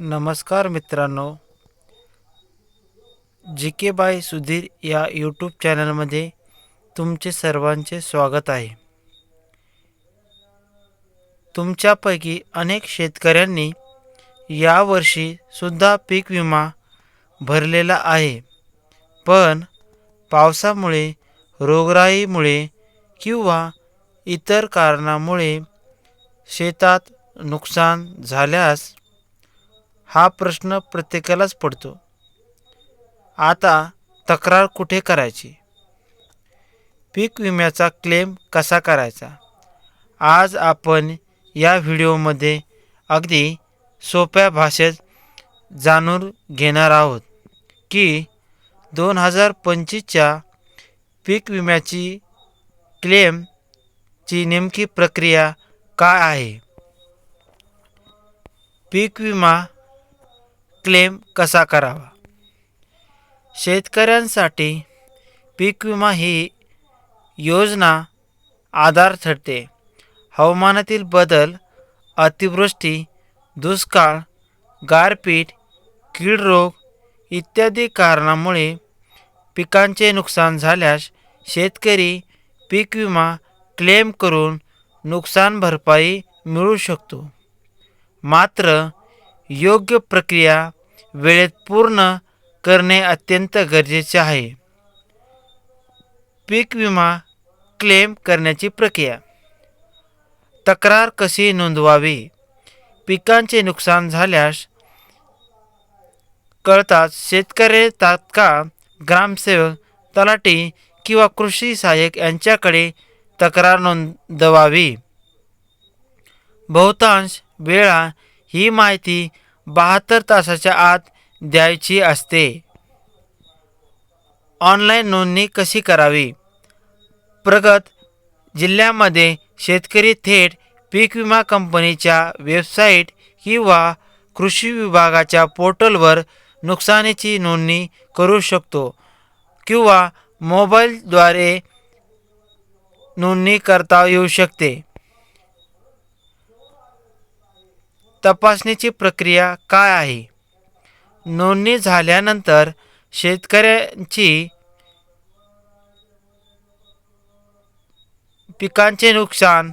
नमस्कार मित्रांनो. जी के बाय सुधीर या यूट्यूब चॅनलमध्ये तुमचे सर्वांचे स्वागत आहे. तुमच्यापैकी अनेक शेतकऱ्यांनी यावर्षी सुद्धा पीक विमा भरलेला आहे. पण पावसामुळे रोगराईमुळे किंवा इतर कारणामुळे शेतात नुकसान झाल्यास हा प्रश्न प्रत्येकालाच पडतो. आता तक्रार कुठे करायची? पीक विम्याचा क्लेम कसा करायचा? आज आपण या व्हिडिओमध्ये अगदी सोप्या भाषेत जाणून घेणार आहोत की दोन हजार पंचवीसच्या पीक विम्याची क्लेमची नेमकी प्रक्रिया काय आहे? पीक विमा क्लेम कसा करावा? शेतकऱ्यांसाठी पीक विमा ही योजना आधार ठरते. हवामानातील बदल अतिवृष्टी दुष्काळ गारपीट कीड रोग इत्यादी कारणामुळे पिकांचे नुकसान झाल्यास शेतकरी पीक विमा क्लेम करून नुकसान भरपाई मिळू शकतो. मात्र योग्य प्रक्रिया वेळेत पूर्ण करणे अत्यंत गरजेचे आहे. पीक विमा क्लेम करण्याची प्रक्रिया. तक्रार कशी नोंदवावी? पिकांचे नुकसान झाल्यास कळताच शेतकरी तात्काळ ग्रामसेवक तलाठी किंवा कृषी सहाय्यक यांच्याकडे तक्रार नोंदवावी. बहुतांश वेळा ही माहिती बहात्तर तासाच्या आत द्यायची असते. ऑनलाईन नोंदणी कशी करावी? प्रगत जिल्ह्यामध्ये शेतकरी थेट पीक विमा कंपनीच्या वेबसाईट किंवा कृषी विभागाच्या पोर्टलवर नुकसानीची नोंदणी करू शकतो किंवा मोबाईलद्वारे नोंदणी करता येऊ शकते. तपासणीची प्रक्रिया काय आहे? नोंदणी झाल्यानंतर शेतकऱ्यांची पिकांचे नुकसान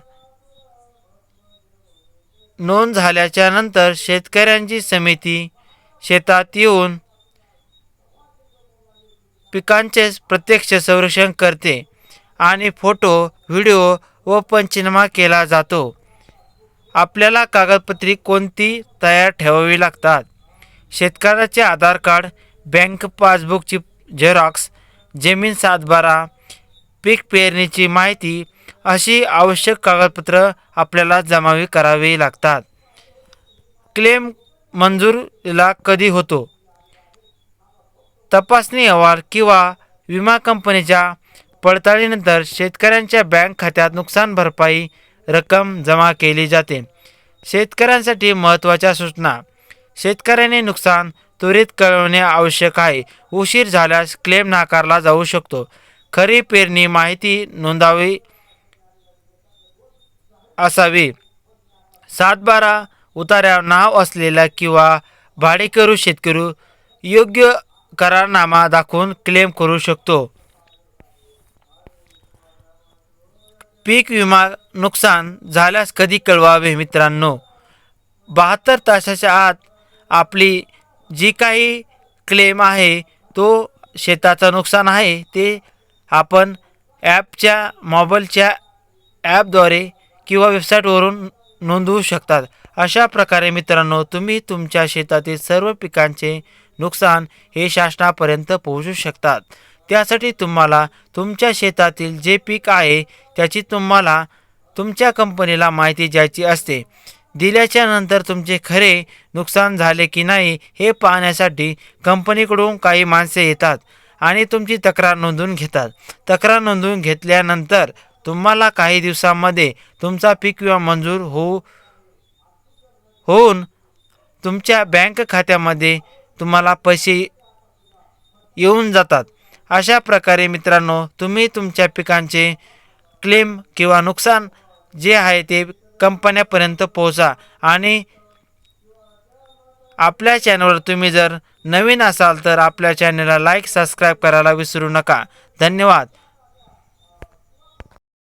नोंद झाल्याच्यानंतर शेतकऱ्यांची समिती शेतात येऊन पिकांचे प्रत्यक्ष संरक्षण करते आणि फोटो व्हिडिओ व पंचनामा केला जातो. आपल्याला कागदपत्रे कोणती तयार ठेवावी लागतात? शेतकऱ्याचे आधार कार्ड बँक पासबुकची झेरॉक्स जमीन सातबारा पीक पेरणीची माहिती अशी आवश्यक कागदपत्र आपल्याला जमावी करावी लागतात. क्लेम मंजूरला कधी होतो? तपासणी अहवाल किंवा विमा कंपनीच्या पडताळीनंतर शेतकऱ्यांच्या बँक खात्यात नुकसान भरपाई रक्कम जमा केली जाते. शेतकऱ्यांसाठी महत्त्वाच्या सूचना. शेतकऱ्याने नुकसान त्वरित कळवणे आवश्यक आहे. उशीर झाल्यास क्लेम नाकारला जाऊ शकतो. खरी पेरणी माहिती नोंदावी असावी. सातबारा उतार्यावर नाव असलेला किंवा भाडेकरू शेतकरी योग्य करारनामा दाखवून क्लेम करू शकतो. पीक विमा नुकसान झाल्यास कधी कळवावे मित्रांनो? बहात्तर तासाच्या आत आपली जी काही क्लेम आहे तो शेताचं नुकसान आहे ते आपण ॲपच्या मोबाईलच्या ॲपद्वारे किंवा वेबसाईटवरून नोंदवू शकतात. अशा प्रकारे मित्रांनो तुम्ही तुमच्या शेतातील सर्व पिकांचे नुकसान हे शासनापर्यंत पोहोचू शकतात. त्यासाठी तुम्हाला तुमच्या शेतातील जे पीक आहे त्याची तुम्हाला तुमच्या कंपनीला माहिती द्यायची असते. दिल्याच्या नंतर तुमचे खरे नुकसान झाले की नाही हे पाहण्यासाठी कंपनीकडून काही माणसे येतात आणि तुमची तक्रार नोंदवून घेतात. तक्रार नोंदवून घेतल्यानंतर तुम्हाला काही दिवसांमध्ये तुमचा पीक विमा मंजूर होऊ होऊन तुमच्या बँक खात्यामध्ये तुम्हाला पैसे येऊन जातात. अशा प्रकारे मित्रांनो तुम्ही तुमच्या पिकांचे क्लेम किंवा नुकसान जे आहे ते कंपन्यापर्यंत पोहोचा. आणि आपल्या चॅनलवर तुम्ही जर नवीन असाल तर आपल्या चॅनलला लाईक सबस्क्राईब करायला विसरू नका. धन्यवाद.